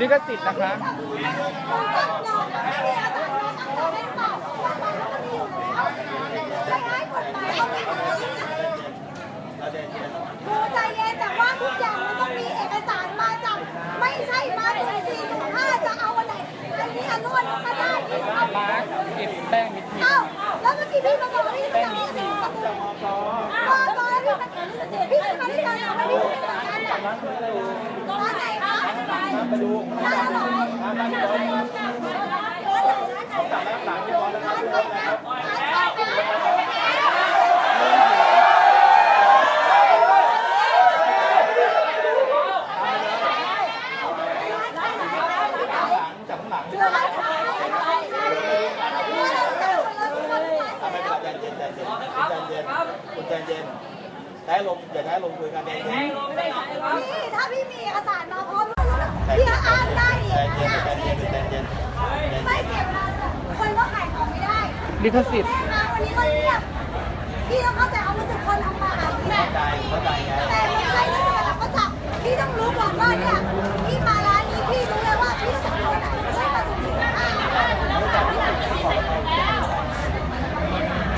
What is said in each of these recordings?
ลิขสิทธิ์นะคะดูใจเย็นแต่ว่าทุกอย่างมันต้องมีเอกสารมาจากไม่ใช่มาถึงสี่ถึงห้าจะเอาอันไหนอันนี้อันนู้นก็ได้เอามาร์คอิดแป้งมิดมิดเอ้าแล้วเมื่อกี้พี่มาบอกว่าพี่จะมีสิ่งประตูพอตอนแล้วพี่มาพี่มาที่การเอาไม่พี่เป็นแบบนั้นอะตอนไหน ไปดูร้าบ้านไหนร้านไหนร้านไหนร้านไหนร้านไหนจากข้างหลังเชื่อไหมคะไม่เป็นไรใจเย็นใจเย็นใจเย็นคุณใจเย็นใช้ลมอย่าใช้ลมคุยกันเย็นพี่ถ้าพี่มีเอกสารมาพร้อม พี่อ้างได้อีกเย็นนะไม่เก็บมาคนก็ขายของไม่ได้ลิขสิทธิ์แม่มาวันนี้ก็เงียบพี่ต้องเข้าใจความรู้สึกคนทำมาหากินแต่ไม่ใช่เรื่องอะไรเขาจับพี่ต้องรู้ก่อนว่าเนี่ยพี่มาร้านนี้พี่รู้เลยว่าพี่สองคนอะไม่ใช่มาสุ่มสี่สุ่มห้า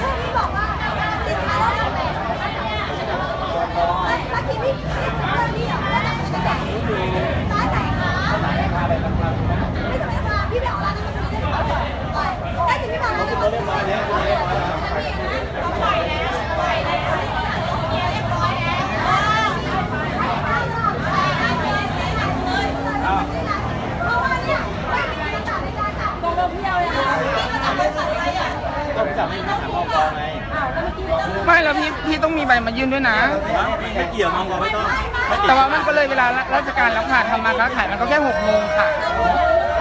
พวกพี่บอกว่าสินค้าเราทำไงเฮ้ยเมื่อกี้พี่พี่เรื่องนี้เหรอว่าไหนจะไหนร้านไหนคะ พาไปทำงาน ไม่ต้องไปมาพี่ไปออกร้านนั้นก็ไม่ได้ได้สิพี่มาร้านนี้ เรียบร้อยแล้วเรียบร้อยแล้ว เพราะว่าเนี่ยไม่มีเอกสารในการจับตรงเที่ยวเลยค่ะพี่มาจับบริษัทอะไรอะ ก็จับไม่ถามมอกไง ไม่แล้วพี่พี่ต้องมีใบมา ยื่นด้วยนะ ไม่เกี่ยวมองไม่ต้องแต่ว่ามันก็เลยเวลาราชการแล้วค่ะทำมาค้าขายมันก็แค่หกโมงค่ะ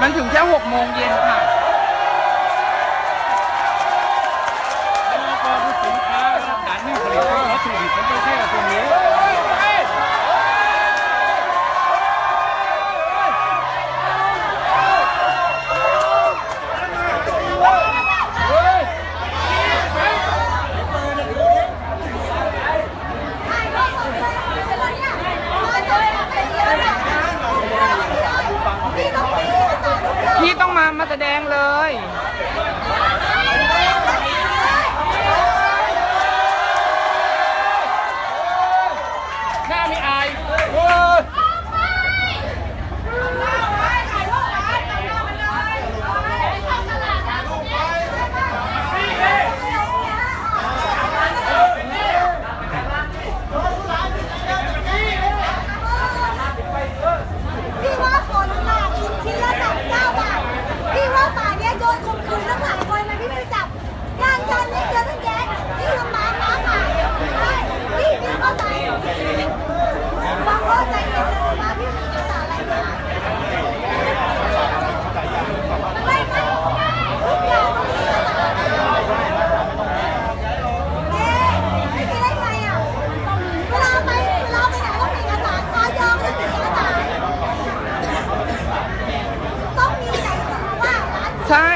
มันถึงแค่หกโมงเย็นค่ะ ก็คือสินค้าสถานที่ผลิตวัตถุดิบของประเทศตรงนี้ พี่ต้องมีเอกสารทุกอย่าง พี่ต้องมามาแสดงเลย หน้าไม่อาย พี่ว่าคนตลาดชิ้นชิ้นละสามเก้าบาท พี่ว่าป่านเนี้ยโดนข่มขืนตั้งหลายคนนะพี่ไม่ไปจับงานการเล็กเยอะตั้งแยะพี่ทำหมาหมาหมาใช่พี่พี่เข้าใจบางคนใจเย็นนะมาพี่มีเอกสารอะไรมาไม่ไม่ทุกอย่างต้องมีเอกสารเอ๊ะไม่มีได้ไงอะเวลาไปเวลาไปไหนต้องมีเอกสารออยองต้องมีเอกสาร ต้องมีหนังสือว่าร้าน ใช่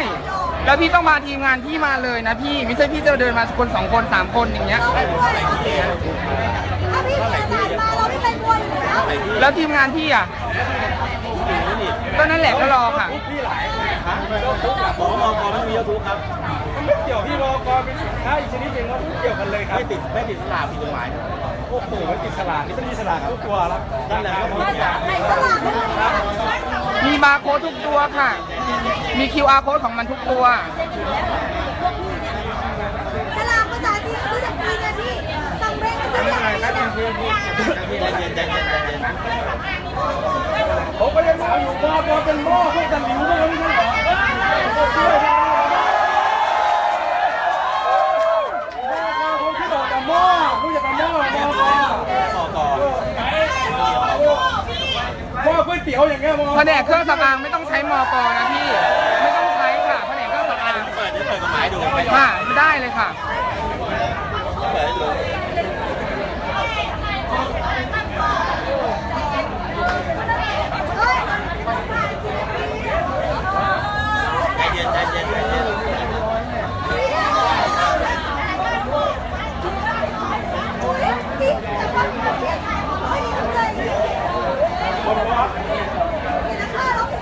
แล้วพี่ต้องมาทีมงานพี่มา เลยนะพี่ไม่ใช่พี่จะเดินมาคนสองคนสามคนอย่างเงี้ยเราไม่กลัวเลยพี่ถ้าพี่มารมาเราไม่เคยกลัวอยู่แล้วแล้วทีมงานพี่อะก็นั่นแหละก็รอค่ะ พี่หลายฮะบอกว่ามอกไม่มียูทูบครับมันไม่เกี่ยวพี่รอกรเป็นสินค้าอีกชนิดหนึ่งแล้วไม่เกี่ยวกันเลยครับ ไม่ติดไม่ติดสลากผิดกฎหมายโอ้โหไมันติดฉลากนี่มันมีฉลากทุกตัวแล้วนั่นแหละก็ผิดไหนตลาดไม่มีอะมีบาร์โค้ดทุกตัวค่ะ มี QR โค้ดของมันทุกตัว ผมก็ยังถามอยู่มอเป็นหม้อพวกตะหลิวพวกนั้นไม่ใช่เหรอพวกด้วยมอกรคนที่อกแต่หม้อผู้จัดการหม้อมอกรมอกอหม้อก๋วยเตี๋ยวอย่างเงี้ยมอแผนกเครื่องสำอางไม่ต้องใช้มอกนะพี่ ไม่ต้องใช้ค่ะแผนกเครื่องสำอางเปิดเปิดกฎหมายดูค่ะได้เลยค่ะ เปิดดู เฮ้ย ใจเย็นใจเย็นใจเย็น พี่แต่ว่าพี่ถ่ายมาไม่ดีเลย คนว่า เห็นราคาเราถึง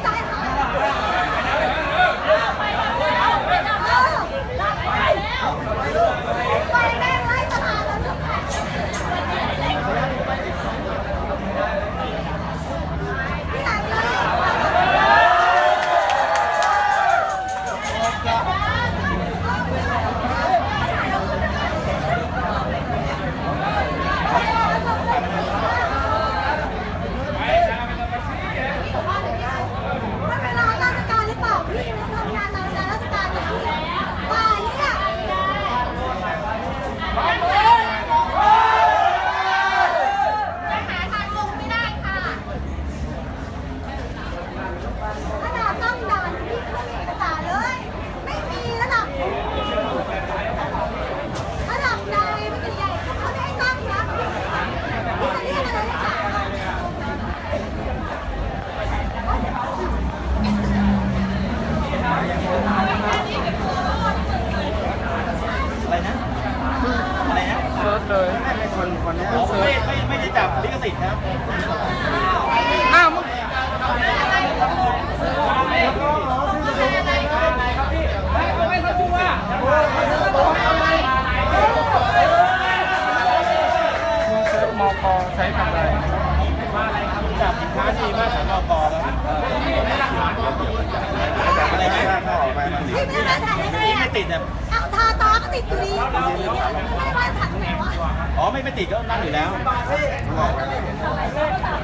ไม่ไม่ไม่ได้จับลิขสิทธิ์ครับอ้าวมึงมอกใช้ทำอะไรจับสินค้าที่มาตรฐานมกแล้วจับอะไรไม่ได้ก็ออกไปมันพี่ไม่ได้มาถ่ายได้ไงที่อะไม่ติดเนี่ยเอาทา ตาก็ติดอยู่ดีไม่ได้มาถ่ายไหนวะอ๋อไม่ไม่ติดก็นั่งอยู่แล้ว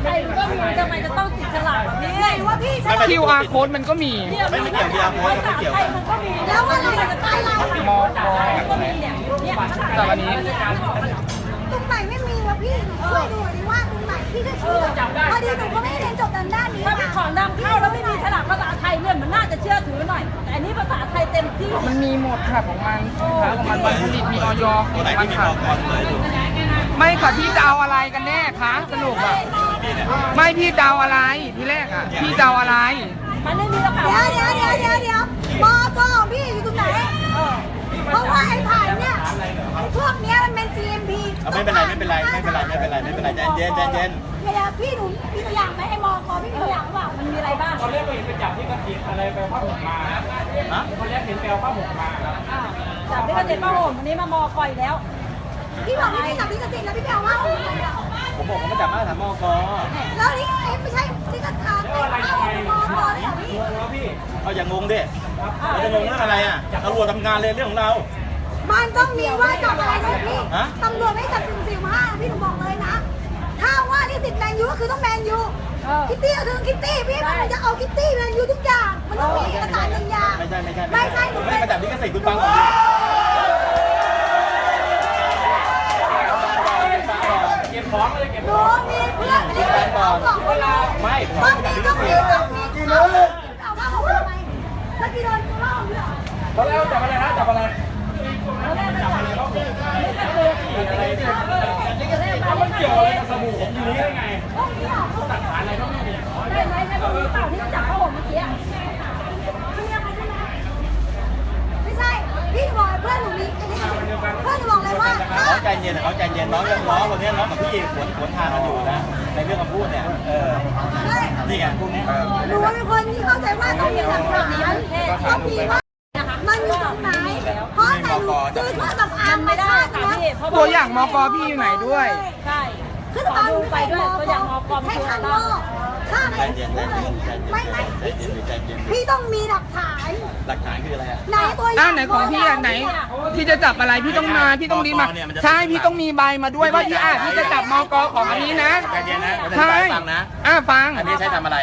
ใครก็มีทำไมจะต้องติดฉลากแบบนี้ไหนว่าพี่ฉลาด QR code มันก็มี ไม่ไม่เกี่ยวเดียวโพสไม่เกี่ยวใครกันมันก็มี แล้วอะไรจะใต้เรามอกก็มีเนี่ยเนี่ยจากอันนี้ ตรงไหนไม่มีวะพี่ช่วยดูห น่อยดิว่าตรงไหนพี่ก็ช่วยพอดีหนูก็ไม่ได้เรียนจบด้านด้านนี้ถ้าเป็นของนำเข้าแล้วไม่มีฉลากภาษาไทยเนี่ยมันน่าจะเชื่อถือหน่อย แต่อันนี้ภาษาไทยเต็มที่ มันมีหมดค่ะของมันสินค้าของมันวันผลิตมีออยขตัอวไหนงมัที่นมีค่ะมกเลยดูไม่ค่ะพี่จะเอาอะไรกันแน่คะสรุปอะนี่เนี่ยไม่พี่จะเอาอะไรที่แรกอะพี่จะเอาอะไร มันไม่มีกระเป๋าเดี๋ยวเดี๋ยวเดี๋ยวเดี๋ยวเดี๋ยวมอก็พี่อยู่ตรงไหนเพราะว่าไอ้ถ่ายเนี่ยพวกเนี้ยมัน เป็น GMP เอาไม่เป็นไรไม่เป็นไรไม่เป็นไรไม่เป็นไรไม่เป็นไรใจเย็นใจเย็นเดี๋ยวพี่หนูมีตัวอย่างไหมไอ้มอกพี่มีตัวอย่างหรือเปล่ามันมีอะไรบ้างตอนแรกก็เห็นไปจับที่กระติกอะไรไปผ้าห่มมาฮะตอนแรกเห็นไปเอาผ้าห่มมาครับอ่าจับได้กระเด็นผ้าห่มวันนี้มามอคอยแล้ว พี่บอกพี่จับลิขสิทธิ์แล้วพี่ไปเอาว่าเอาทำไมอะผมบอกผมมาจับมาตรฐานมกแล้วนี่เอ้ยไม่ใช่ลิขสิทธิ์เอามอมอเลยเหรอพี่แล้วพี่เอาอย่างงงดิเราจะงงเรื่องอะไรอะตำรวจทำงานเลยเรื่องของเรา มันต้องมีว่าจับอะไรนะพี่ฮะ ตำรวจไม่จับสิ่งสิ่งห้าพี่หนูบอกเลยนะ ถ้าว่าลิขสิทธิ์แมนยูก็คือต้องแมนยูเออคิตตี้ก็คือคิตตี้พี่มันจะเอาคิตตี้แมนยูทุกอย่างมันต้องมีเอกสารหนึ่งอย่างไม่ใช่ไม่ใช่ไม่ใช่หนูไม่เป็น มาจับลิขสิทธิ์คุณฟังก่อนดิเก็บของเลยเก็บหนูมีเพื่อนลิขสิทธิ์เขาบอกว่าเราไม่ผมต้องจัมีบลิขต้องสิมีทธิ์ต้องมีเอาว่าเขาทำไมแล้วกี่โดนกูเล่าเหรอตอนแรกจับอะไรนะจับอะไร มันเกี่ยวอะไรกับสบู่ผมอยู่นี่ได้ไง พวกนี้เหรอ หลักฐานอะไรก็ไม่มี ได้ไหมใช่คนนี้เปล่าที่จับผ้าห่มเมื่อกี้ ไม่ใช่ไม่ใช่พี่บอกเพื่อนหนูมีอันนี้เพื่อนหนูบอกเลยว่าถ้า เขา ใจเย็นเขาใจเย็นน้องยังน้องคนนี้น้องกับพี่ขวนขวนทางกันอยู่นะในเรื่องคำพูดเนี่ยเออนี่ไงพวกนี้หนูเป็นคนที่เข้าใจว่าต้องมีหลักฐานต้องมีว่ามันอยู่ตรงไหนเพราะแต่หนูซื้อเครื่องสำอางมันมาไม่ได้ชาติค่ะนะพี่เพราะตัวอย่างมอกพี่อยู่ไหนด้วย ใช่เครื่องขอสำอางดูไม่ไปใช่ด้วยมอตัวอย่างมอกอมแค่คือข้างอะไรน อกข้าใจเย็นใจอะไรเย็นใจเย็นไม่ไม่ใจเย็นใจเย็นพี่ต้องมีหลักฐานหลักฐานคืออะไรอะไหนตัวอย่าอ้างไหนของพี่อะไหน พี่จะจับอะไรพี่ต้องมาพี่ต้องรีบมา ใช่พี่ต้องมีใบมาด้วยว่าพี่อะพี่จะจับมอกของอันนี้นะใจเย็นนะใช่ฟังนะ อ่าฟัง อันนี้ใช้ทำอะไร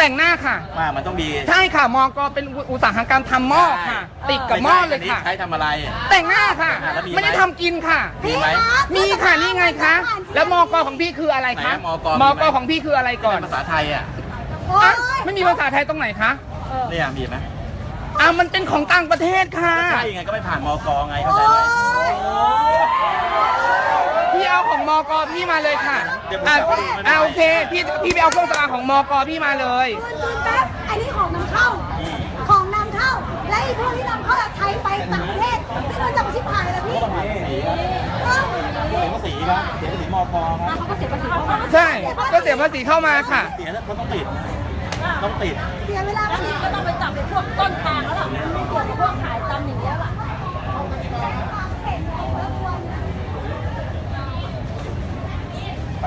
แต่งหน้าค่ะ ว่ามันต้องมีใช่ค่ะมอกเป็นอุตสาหกรรมทำหม้อค่ะ ติดกับหม้อเลยค่ะ ใช้ทำอะไร แต่งหน้าค่ะอะแล้วมีไหม ไม่ได้ทำกินค่ะ มีไหม มีค่ะนี่ไงคะ แล้วมอกของพี่คืออะไรคะไหนอะมกมีไหมมอกของพี่คืออะไรก่อนภาษาไทยอะโอ๊ย อะไม่มีภาษาไทยตรงไหนคะเนี่ยมีไหมอะมันเป็นของต่างประเทศค่ะ ใช่ไงก็ไม่ผ่านมกไงเข้าโอ๊ใจไหมย พี่เอาของมอกพี่มาเลยค่ะเดี๋ยวผมอะจับให้ดูไม่เป็นไรอะโอเคพี่พี่ไปเอาเครื่องสำอางของมอกพี่มาเลย คุณคุณแป๊บอันนี้ของนำเข้า ของนำเข้า และไอ้พวกที่นำเข้าจากไทยไปต่างประเทศไม่โดนจับชิบหายเลยพี่ก็ต้องผ่านภาษีครับเอ้าเสียภาษีครับเสียภาษีมกครับเขาก็เสียภาษีเขาก็ใช่ก็เสียภาษีเข้ามาค่ะ เสียแล้วเขาต้องติด ต้องติด เสียเวลาแล้วพี่นี่ก็ต้องไปจับในพวกต้นทางแล้วล่ะมันไม่เกี่ยวกับพวกขายตำอย่างเงี้ยล่ะ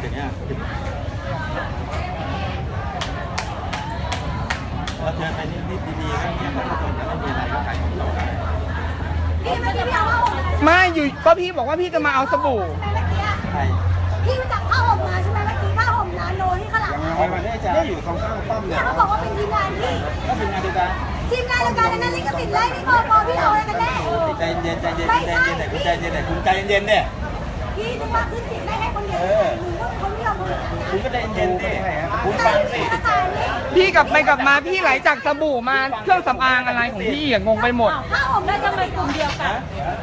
เดี๋ยวนี้เราเชิญไปนิดนิดดีๆก็เงียบแล้วก็จบแล้วไม่มีอะไรก็ขายของต่อได้ พี่ไม่ได้พี่เอาผ้าห่มอะไร ไม่อยู่ก็พี่ บอกว่าพี่จะมาเอาสบู่ใช่ไหมเมื่อกี้อะใช่พี่รู้จักผ้าห่มมาใช่ไหมเมื่อกี้ผ้าห่มนาโนที่ข้างหลังอะเอามาได้จ้ะเนี่ยอยู่ตรงข้างป้อมเนี่เนี่ยยเขาบอกว่าเป็นทีมงานพี่ก็เป็นงานเดียวกันทีมงานเดียวกันอันนั้นลิขสิทธิ์เลยนี่พอพอพี่เอาอะไรกันแน่ใจเย็นใจเย็นใจเย็นใจเย็นแต่คุณใจเย็นเนี่ยคุณใจเย็นเนี่ยพี่นึกว่าขึ้นสิทธิ์ได้ให้คนเดียวเออหนูก็เป็นคนที่เราคนเดียวคุณก็ใจเย็นดิคุณแต่ฟังพี่สิเอกสารนี่พี่กลับไปกลับมาพี่ไหลจากสบู่มาเครื่องสำอางอะไรของพี่อะงงไปหมดผ้าห่มแล้ได้วทำทำไมไมกลุ่มเดียวกัน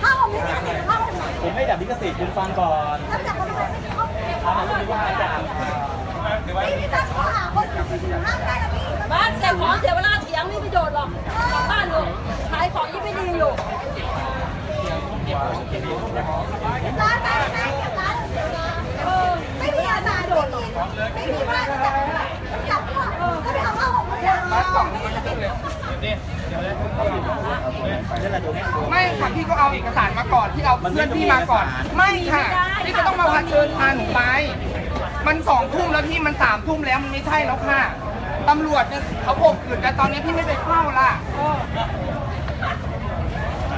ผ้าห่มลิขสิทธิ์ผ้าห่มไหน ผมไม่จับลิขสิทุณฟังก่อนอาจารย์ว่าอาจารย์ไม่มีตังค์ก็หาคนห้ามได้นะพี่บ้านเสียของเสียเวลาเถียงไม่ประโยชน์หรอกบ้านลูกขายของยี่งไม่ดีอยู่ร้านไหนไหนร้าไม่มีอาสารย์ไม่มีบ้านจับจับพวกก็ไปเอาข้าวของคนเดียว ไม่ค่ะพี่ก็เอาเอกสารมาก่อนที่เอาเพื่อนพี่มาก่อน ไม่ค่ะพี่ก็ต้องมาพาเชิญพาหนูไป มันสองทุ่มแล้วพี่มันสามทุ่มแล้วมันไม่ใช่แล้วค่ะตำรวจเนี่ยเขาโบกขืนแต่ตอนนี้พี่ไม่ไปเข้าล่ะ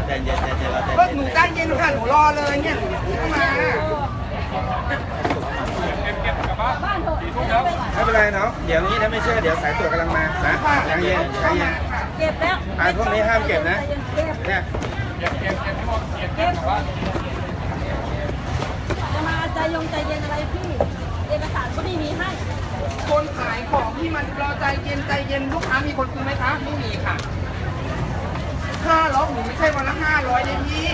ใจเย็นใจเย็นเราใจก็เย็นหนูใจเย็นค่ะหนูรอเลยเนี่ยหนูเข้ามาไม่เป็นไรเนาะเดี๋ยวนี้ถ้าไม่เชื่อเดี๋ยวสายตรวจกำลังมานะใจเย็นใจเย็น ก็บแล้วอ่าพวกนี้ห้ามเก็บนะ เก็บเนี่ยเก็บจะมาใจยงใจเย็นอะไรพี่ เอกสารก็ไม่มีให้ คนขายของที่มันรอใจเย็นใจเย็นลูกค้ามีคนซื้อไหมคะไม่มีค่ะค่าล็อกหนูไม่ใช่วันละห้าร้อยเลยพี่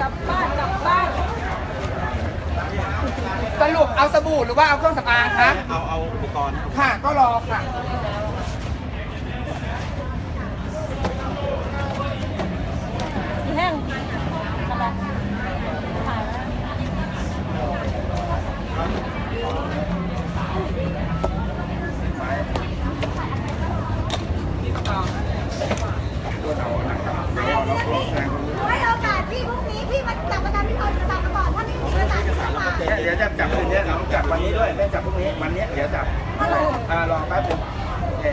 กลับบ้านกลับบ้านส รุปเอาสบู่หรือว่าเอาเครื่องสำอางคะ เอาเอาอุปกรณ์ ค่ะ ก็รอค่ะ สีแห้งอะไรถ่ายแล้ว ให้โอกาสพี่พรุ่งนี้พี่มาจับประกันพี่เอาเอกสารมาก่อนถ้าไม่มีเอกสารพี่เข้ามา เดี๋ยวจะจับคืนนี้เราจับวันนี้ด้วยไม่จับพรุ่งนี้วันนี้เดี๋ยวจับ ฮัลโหล อ่ารอแป๊บนึงโอเค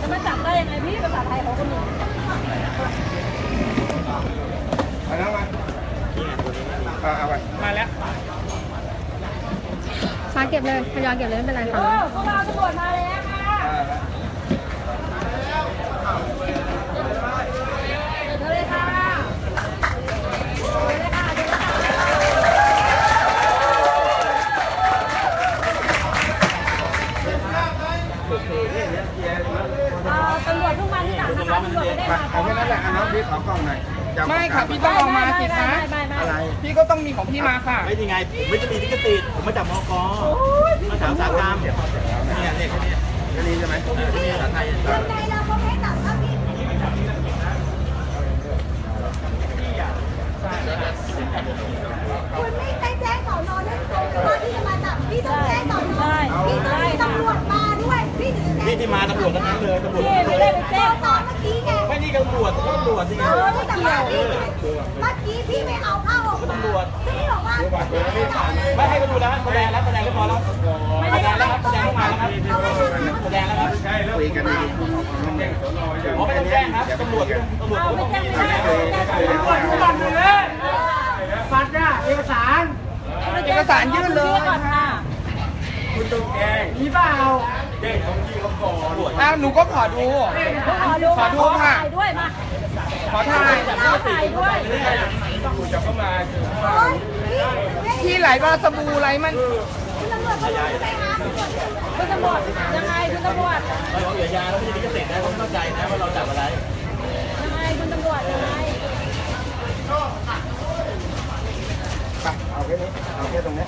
จะมาจับได้ยังไงพี่ภาษาไทยเขาก็มี เอาน้ำมาเอาเอาไปมาแล้วมาเก็บเลยทยอยเก็บเลยไม่เป็นไรเอค่ะอพวกเราตำรวจมาแล้วค่ะอ่าเดินเลยค่ะเดินเลยค่ะเดินเลยค่ะเอาตำรวจทุกมาที่หลังนะคะตำรวจไม่ได้มามาเอาแค่นั้นแหละเอาน้องพี่ขอกล้องหน่อย จับไม่ค่ะ พี่ต้องเอามาสิคะไม่ไม่ไม่อะไร พี่ก็ต้องมีของพี่มาค่ะ ไม่ยังไงผมไม่จะมีลิขสิทธิ์ผมมาจากมกมาจากสาหกรรมเนี่ยเนี่ยเนี่ยแค่นี้ใช่ไหมนี่ภาษาไทยยังไงเราก็ไม่จับถ้าพี่คุณไม่ไปแจ้งสอนอเรื่องตรงหรือว่าที่จะมาจับพี่ต้องแจ้งสอนอพี่ต้องมีตำรวจมาด้วยพี่ถึงจะแจ้งนี่ที่มาตำรวจทั้งนั้นเลยตำรวจพี่ไม่ได้ไปแจ้งตอนเมื่อกี้ไงไม่นี่ ก็ตำรวจตำรวจสิเออแต่ว่าพี่เมื่อกี้พี่ไม่เอาเข้าออกมาพี่บอกว่าไม่ให้มาดูแล้วแสดงแล้วแสดงเรียบร้อยแล้วแสดงแล้วครับแสดงออกมาแล้วครับแสดงแล้วครับคุยกันดีอ๋อไม่ต้องแจ้งครับตำรวจตำรวจเอาผมไม่ต้องแจ้งมีไม่ได้คุยกันคุยกันฟัดเนี่ยเอกสารเอกสารยื่นเลยก่อนค่ะมีเปล่า อ้าวหนูก็ขอดู ขอดูขอดูค่ะ ถ่ายด้วยมาขอถ่ายเราถ่ายด้วยพี่ไหลมาสบู่ไหลมัน คุณตำรวจเขารู้ไหมคะคุณตำรวจยังไงคุณตำรวจ เราเอาเหยื่อยาแล้วไม่ได้ลิขสิทธิ์นะผมเข้าใจนะว่าเราจับอะไร ยังไงคุณตำรวจยังไง ไปเอาแค่นี้เอาแค่ตรงนี้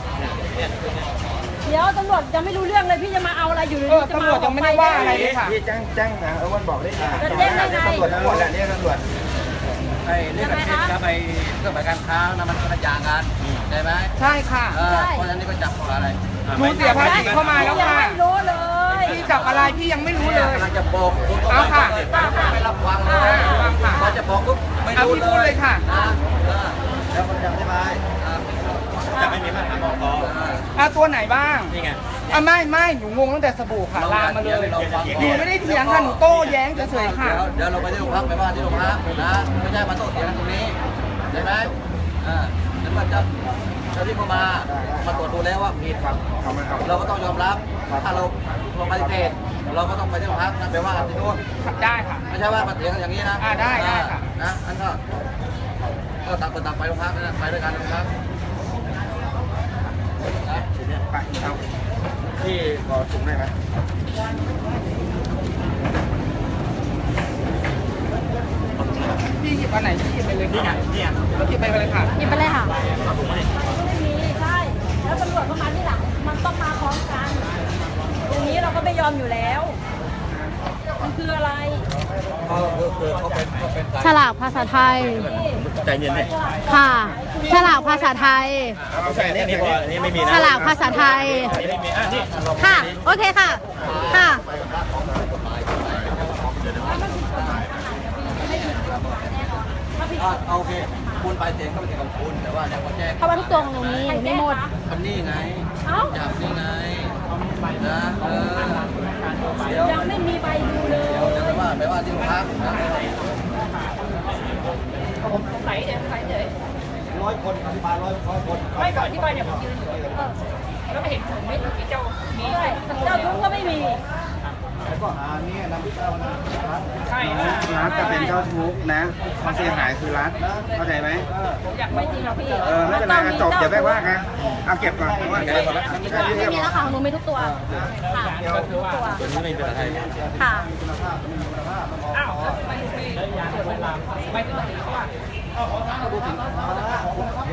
เดี๋ยว ตำรวจจะไม่รู้เรื่องเลยพี่จะมาเอาอะไรอยู่เออตำรวจยังไม่ได้ว่าอะไรเลยค่ะ พี่แจ้งแจ้งนะเออวันบอกได้ค่ะจะแจ้งได้ไง ตำรวจทั้งหมดแหละเนี่ยตำรวจไอ้เรื่องแบบนี้ครับไอ้เครื่องหมายการค้านะมันคนละอย่างกันใช่ไหมใช่ค่ะเออเพราะฉะนั้นนี่ก็จับของอะไรหนูเสียภาษีเข้ามาแล้วยังค่ะไม่รู้เลยพี่จับอะไรพี่ยังไม่รู้เลยกำลังจะบอกคุณก็เอาค่ะไม่รับฟังเลอ่ายฟังค่ะพอจะบอกปุ๊บไม่เอารู้พี่พูดเลยค่ะ นะเออแล้วมันจำได้ไหมอ่า จะไม่มีมาตรฐานมก อะ ตัวไหนบ้างนี่ไง อะไม่ไม่หนูงงตั้งแต่สบู่ค่ะลามมาเลยเราฟังหนูไม่ได้เถียงค่ะหนูโต้แย้งเฉยๆค่ะ เดี๋ยวเดี๋ยวเราไปที่โรงพักไปว่าที่โรงพักนะไม่ใช่มาโต้เถียงกันตรงนี้ใช่ไหมอ่าแล้วมันจะเจ้าที่เข้ามามาตรวจดูแล้วว่าผิดครับเอามาเอาเราก็ต้องยอมรับถ้าเราเราปฏิเสธเราก็ต้องไปที่โรงพักนั่นแปลว่าที่นู่นได้ค่ะไม่ใช่ว่ามาเถียงกันอย่างนี้นะอ่าได้ได้ค่ะนะอันก็ก็ต่างคนต่างไปโรงพักนะไปด้วยกันโรงพัก ที่ขอถุงได้ไหมพี่หยิบอันไหนพี่หยิบไปเลยนี่ไงค่ะนี่ไงก็หยิบไปไปเลยค่ะหยิบไปเลยค่ะไม่มีใช่แล้วตำรวจเข้ามาที่หลังมันต้องมาพร้อมกันตรงนี้เราก็ไม่ยอมอยู่แล้วมันคืออะไรเขาคือเขาเป็นเขาเป็นการฉลากภาษาไทยใจเย็นเลยค่ะ ฉลากภาษาไทย เอาใส่นี่นี่พออันนี้ไม่มีนะฉลากภาษาไทย อันนี้ไม่มีอะนี่ลองค่ะ โอเคค่ะ ค่ะ อะเอาโอเคคุณไปเสียงก็เป็นเสียงของคุณแต่ว่าเนี่ยพอแจ้งเข้ามาทุกตัวของหนูมีไม่หมด มันนี่ไงเอ้าจับนี่ไงนะเออเดี๋ยวยังไม่มีใบดูเลยเดี๋ยวเดี๋ยวไปว่าไปว่าที่โรงพักนะไหนเดี๋ยวไหนเดี๋ยว ร้อยคนอธิบายร้อยร้อยคนไม่ก่อนที่ใบเนี่ยผมยืนอยู่แล้วไม่เห็นผมไม่เจ้ามีเจ้าทุกก็ไม่มีแล้วก็หาเนี่ยนำพิจารณาใช่รัฐจะเป็นเจ้าทุกข์นะความเสียหายคือรัฐเข้าใจไหมอยากไม่จริงหรอพี่เออไม่เป็นไรอะจบเดี๋ยวได้ว่ากันเอาเก็บก่อนว่าเก็บก่อนแล้วเรียบมีร้อยแล้วค่ะของหนูมีทุกตัวค่ะตัวนี้ไม่เป็นอะไรค่ะอ้าวแล้วทำไมถึงไม่ตรวจเวลาไม่ถึงไม่ถึงเขาอะไป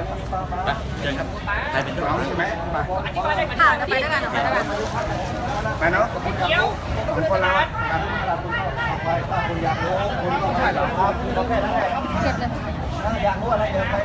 เชิญครับใครเป็นเจ้าเอาของใช่ไหมไปอธิบายได้ไหมค่ะจะไปด้วยกันไปด้วยกันไปเนาะเดี๋ยวของคนละกันคุณอยากรู้คนต้องให้หรอครับแค่นั้นแหละเก็บเลยอยากรู้อะไรเดี๋ยวไป